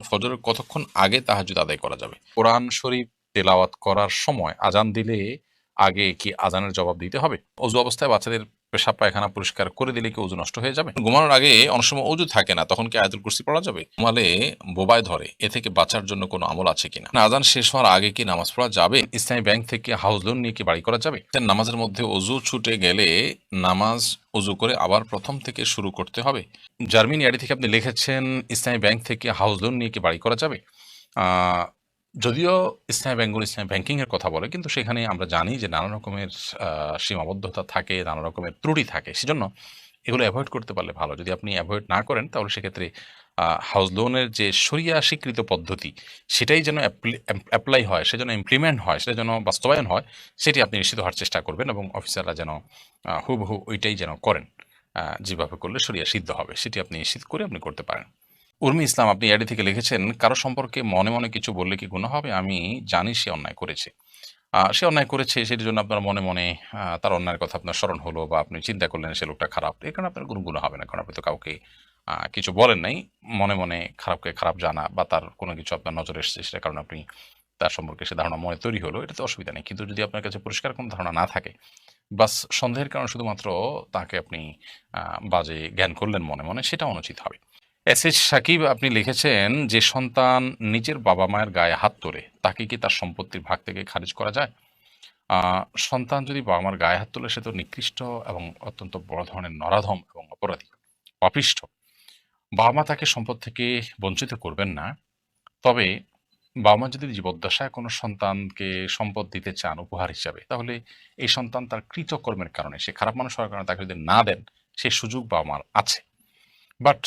ফজরের কতক্ষণ আগে তাহাজুদ আদায় করা যাবে? কোরআন শরীফ তেলাওয়াত করার সময় আজান দিলে আগে কি আজানের জবাব দিতে হবে? অজু অবস্থায় বাচ্চাদের পেশাব পায়খানা পরিষ্কার করে দিলে কি অজু নষ্ট হয়ে যাবে? ঘুমানোর আগে অনেক সময় অজু থাকে না, তখন কি আয়াতুল কুরসি পড়া যাবে? ঘুমালে বোবায় ধরে, এ থেকে বাঁচার জন্য কোনো আমল আছে কিনা? আজান শেষ হওয়ার আগে কি নামাজ পড়া যাবে? ইসলামী ব্যাংক থেকে হাউস লোন নিয়ে কি বাড়ি করা যাবে? নামাজের মধ্যে অজু ছুটে গেলে নামাজ অজু করে আবার প্রথম থেকে শুরু করতে হবে। জার্মিনি আইডি থেকে আপনি লিখেছেন ইসলামী ব্যাংক থেকে হাউস লোন নিয়ে কি বাড়ি করা যাবে? যদিও ইসলামী ব্যাংকগুলো ইসলামী ব্যাংকিং এর কথা বলে, কিন্তু সেখানে আমরা জানি যে নানা রকমের সীমাবদ্ধতা থাকে, নানা রকমের ত্রুটি থাকে। সেজন্য এগুলো অ্যাভয়েড করতে পারলে ভালো। যদি আপনি অ্যাভয়েড না করেন, তাহলে সেক্ষেত্রে হাউস লোনের যে সরিয়া স্বীকৃত পদ্ধতি, সেটাই যেন অ্যাপ্লাই হয় সেজন্য ইমপ্লিমেন্ট হয়, সেটা যেন বাস্তবায়ন হয়, সেটি আপনি নিশ্চিত হওয়ার চেষ্টা করবেন এবং অফিসাররা যেন হুবহু ওইটাই যেন করেন যেভাবে করলে সরিয়া সিদ্ধ হবে, সেটি আপনি নিশ্চিত করে আপনি করতে পারেন। উর্মি ইসলাম, আপনি অ্যাডি থেকে লিখেছেন, কারও সম্পর্কে মনে মনে কিছু বললে কি গুণ হবে? আমি জানি সে অন্যায় করেছে। সে অন্যায় করেছে, সেটির জন্য আপনার মনে মনে তার অন্যায়ের কথা আপনার স্মরণ হলো বা আপনি চিন্তা করলেন সে লোকটা খারাপ। এর কারণে আপনার কোনো গুণ হবে না, কারণ আপনি তো কাউকে কিছু বলেন নাই। মনে মনে খারাপকে খারাপ জানা বা তার কোনো কিছু আপনার নজরে এসেছে সেটা কারণে আপনি তার সম্পর্কে সে ধারণা মনে তৈরি হলো, এটাতে অসুবিধা নেই। কিন্তু যদি আপনার কাছে পরিষ্কার কোনো ধারণা না থাকে, বাস সন্দেহের কারণে শুধুমাত্র তাকে আপনি বাজে জ্ঞান করলেন মনে মনে, সেটা অনুচিত হবে। এস এস সাকিব, আপনি লিখেছেন যে সন্তান নিজের বাবা মায়ের গায়ে হাত তোলে, তাকে কি তার সম্পত্তির ভাগ থেকে খারিজ করা যায়? সন্তান যদি বাবা মার গায়ে হাত তোলে, সে তো নিকৃষ্ট এবং অত্যন্ত বড় ধরনের নরাধম এবং অপরাধী, অপৃষ্ট। বাবা মা তাকে সম্পদ থেকে বঞ্চিত করবেন না। তবে বাবা মা যদি জীবদ্দশায় কোনো সন্তানকে সম্পদ দিতে চান উপহার হিসাবে, তাহলে এই সন্তান তার কৃতকর্মের কারণে, সে খারাপ মানুষ হওয়ার কারণে তাকে যদি না দেন, সে সুযোগ বাবা মার আছে। বাট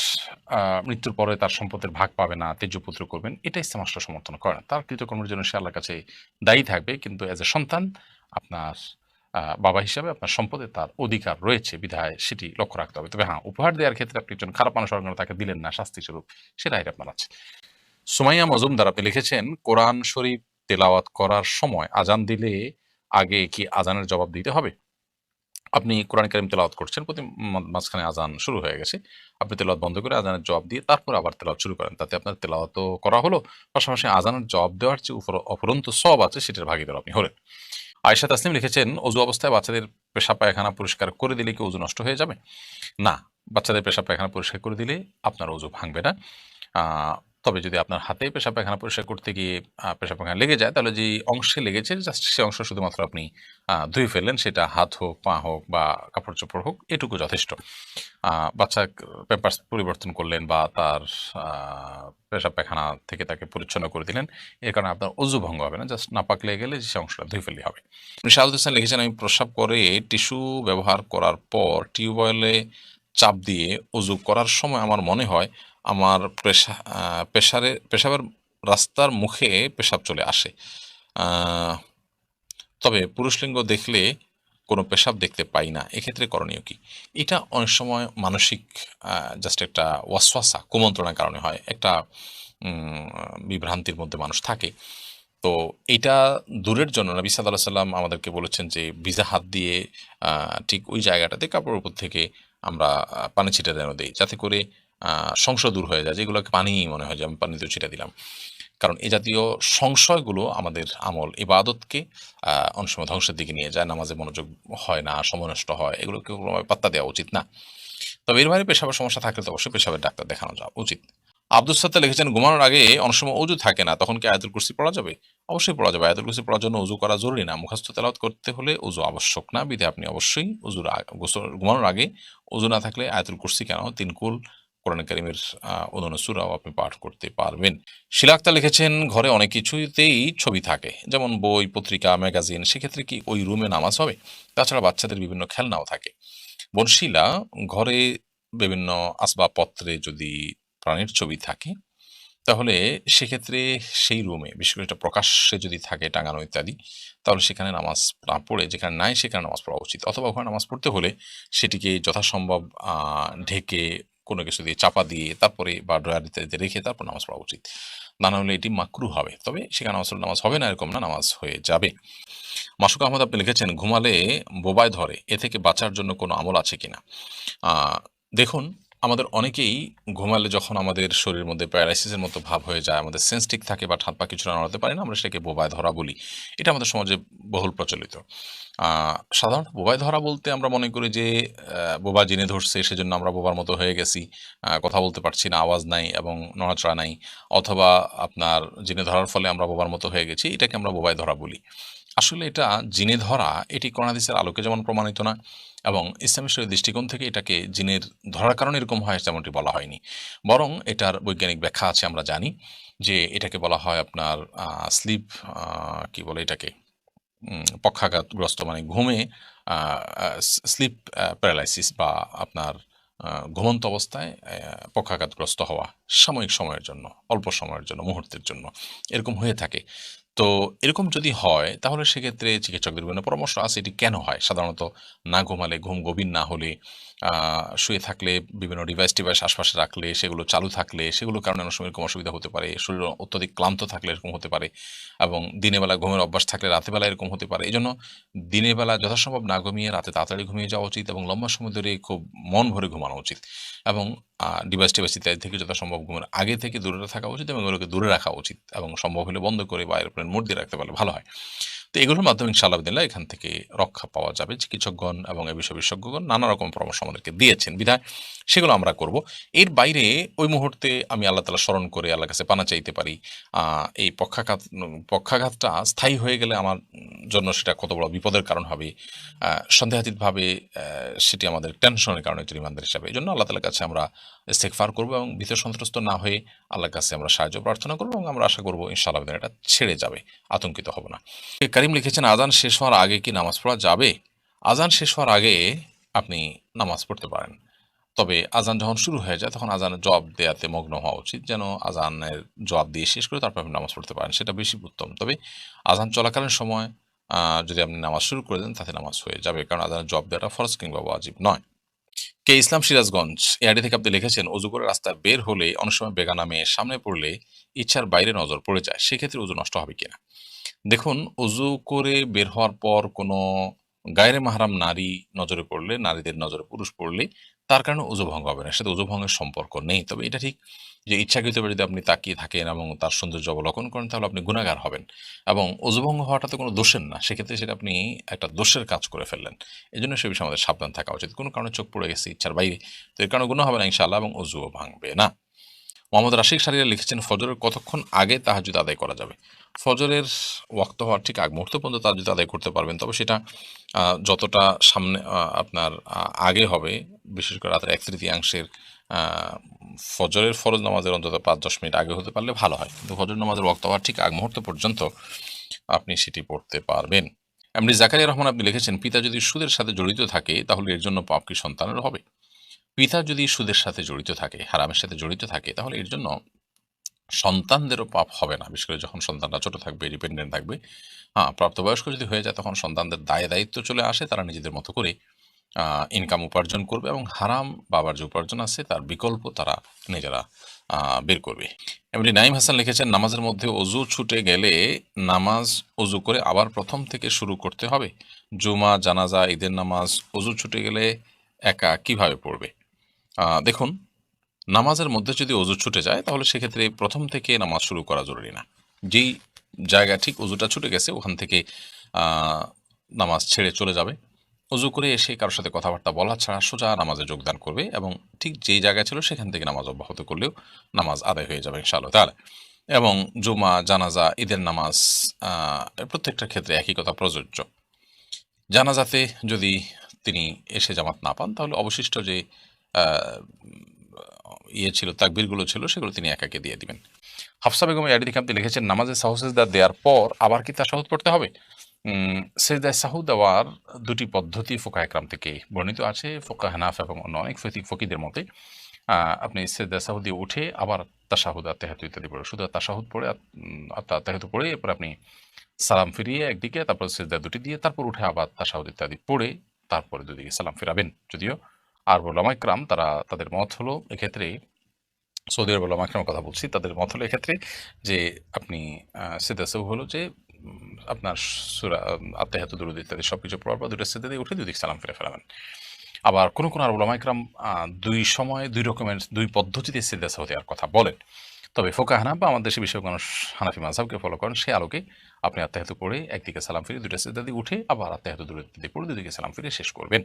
মৃত্যুর পরে তার সম্পদের ভাগ পাবে না, তেজপুত্র করবেন এটা ইসলাম সমর্থন করে না তার কৃতকর্মের জন্য সে আল্লাহর কাছে দায়ী থাকবে, কিন্তু অ্যাজ এ সন্তান আপনার বাবা হিসাবে আপনার সম্পদে তার অধিকার রয়েছে, বিধায় সেটি লক্ষ্য রাখতে হবে। তবে হ্যাঁ উপহার দেওয়ার ক্ষেত্রে আপনি একজন খারাপ মানুষ কারণে তাকে দিলেন না, শাস্তি স্বরূপ সেটা আপনার আছে। সুমাইয়া মজুমদার, আপনি লিখেছেন, কোরআন শরীফ তেলাওয়াত করার সময় আজান দিলে আগে কি আজানের জবাব দিতে হবে? আপনি কোরআন কারিম তেলাওয়াত করছেন, প্রতি মাঝখানে আজান শুরু হয়ে গেছে। আপনি তেলাওয়াত বন্ধ করে আজানের জবাব দিয়ে তারপর আবার তেলাওয়াত শুরু করেন। তাতে আপনার তেলাওয়াতও করা হলো, পাশাপাশি আজানের জবাব দেওয়ার যে অপরন্ত সব আছে, সেটার ভাগিদার আপনি হলেন। আয়সা তাসলিম লিখেছেন অজু অবস্থায় বাচ্চাদের পেশা পায়খানা পরিষ্কার করে দিলে কি অজু নষ্ট হয়ে যাবে? না, বাচ্চাদের পেশা পায়খানা পরিষ্কার করে দিলে আপনার অজু ভাঙবে না। তবে যদি আপনার হাতে পেশা পায়খানা পরিষ্কার করতে গিয়ে পেশা পায়খানা লেগে যায়, তাহলে যে অংশে লেগেছে, জাস্ট সে অংশ শুধুমাত্র আপনি ধুয়ে ফেললেন, সেটা হাত হোক, পা হোক বা কাপড় চোপড় হোক, এটুকু যথেষ্ট। বাচ্চা পেপার পরিবর্তন করলেন বা তার পেশাব পায়খানা থেকে তাকে পরিচ্ছন্ন করে দিলেন এর কারণে আপনার অজু ভঙ্গ হবে না, জাস্ট নাপাক লেগে গেলে সে অংশটা ধুয়ে ফেললে হবে। শাহাদুল হোসেন লিখেছেন, আমি প্রস্রাব করে টিস্যু ব্যবহার করার পর, টিউবওয়েলে চাপ দিয়ে অজু করার সময় আমার মনে হয় আমার পেশা পেশারে, পেশাবের রাস্তার মুখে পেশাব চলে আসে। তবে পুরুষলিঙ্গ দেখলে কোনো পেশাব দেখতে পাই না। এক্ষেত্রে করণীয় কি? এটা অনেক সময় মানসিক জাস্ট একটা ওয়াসওয়াসা, কুমন্ত্রণার কারণে হয়। একটা বিভ্রান্তির মধ্যে মানুষ থাকে। তো এটা দূরের জন্য নবী সাল্লাহ সাল্লাম আমাদেরকে বলেছেন যে, ভিজা হাত দিয়ে ঠিক ওই জায়গাটাতে কাপড়ের উপর থেকে আমরা পানি ছিটা যেন দিই। যাতে করে সংশয় দূর হয়ে যায়, যেগুলোকে পানি মনে হয় যে আমি পানিতে ছিটা দিলাম। কারণ এ জাতীয় সংশয়গুলো আমাদের আমল ইবাদতকে অনেক সময় ধ্বংসের দিকে নিয়ে যায়, নামাজে মনোযোগ হয় না সমনষ্ট হয়, এগুলোকে কোনোভাবে পাত্তা দেওয়া উচিত না। তবে এর বাইরে পেশাবের সমস্যা থাকলে তো অবশ্যই পেশাবের ডাক্তার দেখানো যাওয়া উচিত। আব্দুল সাত্তা লিখেছেন, ঘুমানোর আগে অনেক সময় অজু থাকে না, তখন কি আয়াতুল কুরসি পড়া যাবে? অবশ্যই পড়া যাবে। আয়াতুল কুরসি পড়ার জন্য উজু করা জরুরি না। মুখস্থ তেলাওয়াত করতে হলে উজু আবশ্যক না, বিধে আপনি অবশ্যই উজুর ঘুমানোর আগে উজু না থাকলে আয়াতুল কুরসি কেন? তিন কুল কোরআন কারিমের অন্যান্য সুরাও আপনি পাঠ করতে পারবেন। শিলাক্তা লিখেছেন, ঘরে অনেক কিছুতেই ছবি থাকে, যেমন বই, পত্রিকা, ম্যাগাজিন, সেক্ষেত্রে কি ওই রুমে নামাজ হবে? তাছাড়া বাচ্চাদের বিভিন্ন খেলনাও থাকে। বনশিলা ঘরে বিভিন্ন আসবাবপত্রে যদি প্রাণীর ছবি থাকে, তাহলে সেক্ষেত্রে সেই রুমে, বিশেষ করে এটা প্রকাশ্যে যদি থাকে টাঙানো ইত্যাদি, তাহলে সেখানে নামাজ না পড়ে, যেখানে নাই সেখানে নামাজ পড়া উচিত। অথবা ওখানে নামাজ পড়তে হলে সেটিকে যথাসম্ভব ঢেকে কোনো কিছু দিয়ে চাপা দিয়ে তারপরে বা ড্রয়ার ইত্যাদিতে রেখে তারপর নামাজ পড়া উচিত। না হলে এটি মাকরু হবে। তবে সেখানে পড়লে নামাজ হবে না, এরকম না, নামাজ হয়ে যাবে। মাসুক আহমদ, আপনি লিখেছেন, ঘুমালে বোবায় ধরে, এ থেকে বাঁচার জন্য কোনো আমল আছে কিনা? দেখুন আমাদের অনেকেই ঘুমালে যখন আমাদের শরীরের মধ্যে প্যারালাইসিসের মতো ভাব হয়ে যায়, আমাদের সেন্স ঠিক থাকে বা হাত পা কিছু নাড়াতে পারি না, আমরা সেটাকে বোবায় ধরা বলি। এটা আমাদের সমাজে বহুল প্রচলিত। সাধারণত বোবায় ধরা বলতে আমরা মনে করি যে বোবা জিনে ধরছে, সেজন্য আমরা বোবার মতো হয়ে গেছি। কথা বলতে পারছি না, আওয়াজ নাই এবং নড়াচড়া নাই। অথবা আপনার জেনে ধরার ফলে আমরা বোবার মতো হয়ে গেছি, এটাকে আমরা বোবায় ধরা বলি। আসলে এটা জিনে ধরা, এটি করোনাদিসের আলোকে যেমন প্রমাণিত না এবং ইসলামী শরীর দৃষ্টিকোণ থেকে এটাকে জিনের ধরার কারণে এরকম হয় তেমনটি বলা হয়নি। বরং এটার বৈজ্ঞানিক ব্যাখ্যা আছে, আমরা জানি যে এটাকে বলা হয় আপনার স্লিপ কি বলে এটাকে? পক্ষাঘাতগ্রস্ত মানে ঘুমে স্লিপ প্যারালাইসিস বা আপনার ঘুমন্ত অবস্থায় পক্ষাঘাতগ্রস্ত হওয়া সাময়িক সময়ের জন্য, অল্প সময়ের জন্য, মুহূর্তের জন্য এরকম হয়ে থাকে। তো এরকম যদি হয়, তাহলে সেক্ষেত্রে চিকিৎসকদের বিভিন্ন পরামর্শ আছে, এটি কেন হয়? সাধারণত না ঘুমালে, ঘুম গভীর না হলে শুয়ে থাকলে, বিভিন্ন ডিভাইস টিভাইস আশপাশে রাখলে, সেগুলো চালু থাকলে, সেগুলোর কারণে অনেক সময় এরকম অসুবিধা হতে পারে, শরীর অত্যধিক ক্লান্ত থাকলে এরকম হতে পারে, এবং দিনের বেলা ঘুমের অভ্যাস থাকলে রাতের বেলা এরকম হতে পারে। এই জন্য দিনের বেলা যথাসম্ভব না ঘুমিয়ে, রাতে তাড়াতাড়ি ঘুমিয়ে যাওয়া উচিত এবং লম্বা সময় ধরে খুব মন ভরে ঘুমানো উচিত এবং ডিভাইস টিভাইস ইত্যাদি থেকে যথাসম্ভব ঘুমের আগে থেকে দূরে থাকা উচিত এবং এগুলোকে দূরে রাখা উচিত এবং সম্ভব হলে বন্ধ করে বা এরোপ্লেন মোড দিয়ে রাখতে পারলে ভালো হয়। তো এগুলোর মাধ্যমে ইনশাআল্লাহ দিল্লা এখান থেকে রক্ষা পাওয়া যাবে। চিকিৎসকগণ এবং এ বিষয় বিশেষজ্ঞগণ নানা রকম পরামর্শ আমাদেরকে দিয়েছেন। বিধায় সেগুলো আমরা করব। এর বাইরে ওই মুহূর্তে আমি আল্লাহ তালা স্মরণ করে আল্লাহর কাছে পানা চাইতে পারি। এই পক্ষাঘাত, পক্ষাঘাতটা স্থায়ী হয়ে গেলে আমার জন্য সেটা কত বড় বিপদের কারণ হবে। সন্দেহাতীতভাবে সেটি আমাদের টেনশনের কারণে তৈরি ইমানদার হিসাবে। এই জন্য আল্লাহ তালার কাছে আমরা ইস্তেকফার করব এবং ভীত সন্ত্রস্ত না হয়ে আল্লাহর কাছে আমরা সাহায্য, প্রার্থনা করব এবং আমরা আশা করব ইনশাআল্লাহ এটা ছেড়ে যাবে, আতঙ্কিত হব না। কারিম লিখেছেন, আজান শেষ হওয়ার আগে কি নামাজ পড়া যাবে? আজান শেষ হওয়ার আগে আপনি নামাজ পড়তে পারেন। তবে আজান যখন শুরু হয়ে যায়, তখন আজানের জবাব দেওয়াতে মগ্ন হওয়া উচিত, যেন আজানের জবাব দিয়ে শেষ করে তারপর আপনি নামাজ পড়তে পারেন। সেটা বেশি উত্তম। তবে আজান চলাকালীন সময় যদি আপনি নামাজ শুরু করে দেন, তাতে নামাজ হয়ে যাবে, কারণ আজানের জবাব দেওয়াটা ফরজ কিংবা ওয়াজিব নয়। কে ইসলাম সিরাজগঞ্জ এআডি থেকে আপনি লিখেছেন অজু করে রাস্তায় বের হলে অনেক সময় বেগানা মেয়ে সামনে পড়লে ইচ্ছার বাইরে নজর পড়ে যায়, সেক্ষেত্রে অজু নষ্ট হবে কিনা? দেখুন অজু করে বের হওয়ার পর কোনো গায়রে মাহারাম নারী নজরে পড়লে, নারীদের নজরে পুরুষ পড়লে তার কারণে অজু ভঙ্গ হবে না। সাথে অজু ভঙ্গের সম্পর্ক নেই। তবে এটা ঠিক যে ইচ্ছাকৃতভাবে যদি আপনি তাকিয়ে থাকেন এবং তার সৌন্দর্য অবলোকন করেন, তাহলে আপনি গুণাগার হবেন এবং অজুভঙ্গ হওয়াটা তো কোনো দোষের না। সেক্ষেত্রে সেটা আপনি একটা দোষের কাজ করে ফেললেন। এই জন্য সে বিষয়ে আমাদের সাবধান থাকা উচিত। কোনো কারণে চোখ পড়ে গেছে ইচ্ছার বাইরে, তো এর কারণে গুণ হবে না ইনশাআল্লাহ এবং অজুও ভাঙবে না। মোহাম্মদ রাশিক সারিয়া লিখেছেন, ফজরের কতক্ষণ আগে তাহাজুদ আদায় করা যাবে? ফজরের ওয়াক্ত হওয়ার ঠিক আগ মুহূর্ত পর্যন্ত তাহাজুদ আদায় করতে পারবেন, তবে সেটা যতটা সামনে আপনার আগে হবে, বিশেষ করে রাতের এক তৃতীয়াংশের ফজরের ফরজ নামাজের অন্তত পাঁচ, দশ মিনিট আগে হতে পারলে ভালো হয়। কিন্তু ফজর নামাজের ওয়াক্ত হওয়ার ঠিক আগ মুহূর্ত পর্যন্ত আপনি সেটি পড়তে পারবেন। এমনি জাকারিয়া রহমান আপনি লিখেছেন, পিতা যদি সুদের সাথে জড়িত থাকে, তাহলে এর জন্য পাপ কি সন্তানের হবে? পিতা যদি সুদের সাথে জড়িত থাকে, হারামের সাথে জড়িত থাকে, তাহলে এর জন্য সন্তানদেরও পাপ হবে না। বিশেষ করে যখন সন্তানরা ছোট থাকবে ডিপেন্ডেন্ট থাকবে হ্যাঁ প্রাপ্তবয়স্ক যদি হয়ে যায়, তখন সন্তানদের দায় দায়িত্ব চলে আসে, তারা নিজেদের মতো করে ইনকাম উপার্জন করবে এবং হারাম বাবার যে উপার্জন আছে, তার বিকল্প তারা নিজেরা বের করবে। এমনি নাইম হাসান লিখেছেন, নামাজের মধ্যে অজু ছুটে গেলে নামাজ অজু করে আবার প্রথম থেকে শুরু করতে হবে। জুমা, জানাজা, ঈদের নামাজ, অজু ছুটে গেলে একা কীভাবে পড়বে? দেখুন, নামাজের মধ্যে যদি অজু ছুটে যায়, তাহলে সেক্ষেত্রে প্রথম থেকে নামাজ শুরু করা জরুরি না। যেই জায়গা ঠিক অজুটা ছুটে গেছে, ওখান থেকে নামাজ ছেড়ে চলে যাবে। অজু করে এসে কারোর সাথে কথাবার্তা বলা ছাড়া সোজা নামাজে যোগদান করবে এবং ঠিক যেই জায়গায় ছিল সেখান থেকে নামাজ অব্যাহত করলেও নামাজ আদায় হয়ে যাবে ইনশাআল্লাহ তাহলে এবং জুমা, জানাজা, ঈদের নামাজ প্রত্যেকটা ক্ষেত্রে একই কথা প্রযোজ্য। জানাজাতে যদি তিনি এসে জামাত না পান, তাহলে অবশিষ্ট যে ইয়ে ছিল, তাকবিরগুলো ছিল, সেগুলো তিনি একাকে দিয়ে দিবেন। হাফসা বেগম আইডি থেকে আপনি লিখেছেন, নামাজে সাহসেজদা দেওয়ার পর আবার কি তার সাহুদ পড়তে হবে? সেজদায় সাহু দেওয়ার দুটি পদ্ধতি ফোকা একরাম থেকে বর্ণিত আছে। ফোকা হানাফ এবং অন্য অনেক ফিক ফকিদের মতে আপনি সেজদা সাহু দিয়ে উঠে আবার তাশাহুদ আত্মাহাতু ইত্যাদি পড়ে। শুধু তাশাহুদ পড়ে আত্মাহাতু পড়ে, এরপর আপনি সালাম ফিরিয়ে একদিকে, তারপর সেজদা দুটি দিয়ে, তারপর উঠে আবার তাশাহুদ ইত্যাদি পড়ে, তারপরে দুদিকে সালাম ফিরাবেন। যদিও আর বলামা ইকরাম তারা তাদের মত হলো এক্ষেত্রে, সৌদি আরব বলামা ইকরামের কথা বলছি, তাদের মত হলো এক্ষেত্রে যে আপনি সেদাসেও হলো যে আপনার সুরা আত্মাহাত দুরুদ ইত্যাদি সব কিছু পড়ার পর দুটো সেদা দিয়ে উঠে দুদিক সালাম ফিরে ফেলাবেন। আবার কোনো কোনো আর ওলামাইকরাম দুই সময় দুই রকমের, দুই পদ্ধতিতে সিদ্ধা সাহু দেওয়ার কথা বলেন। তবে ফোকা হানা বা আমাদের দেশের বিষয়ে মানুষ হানাফি মাঝহাবকে ফলো করেন, সে আলোকে আপনি আত্মাহাতু পড়ে একদিকে সালাম ফিরে দুইটা সিদ্ধা দিয়ে উঠে আবার আত্মাহাতু দূরে দিয়ে পড়ে দুদিকে সালাম ফিরে শেষ করবেন।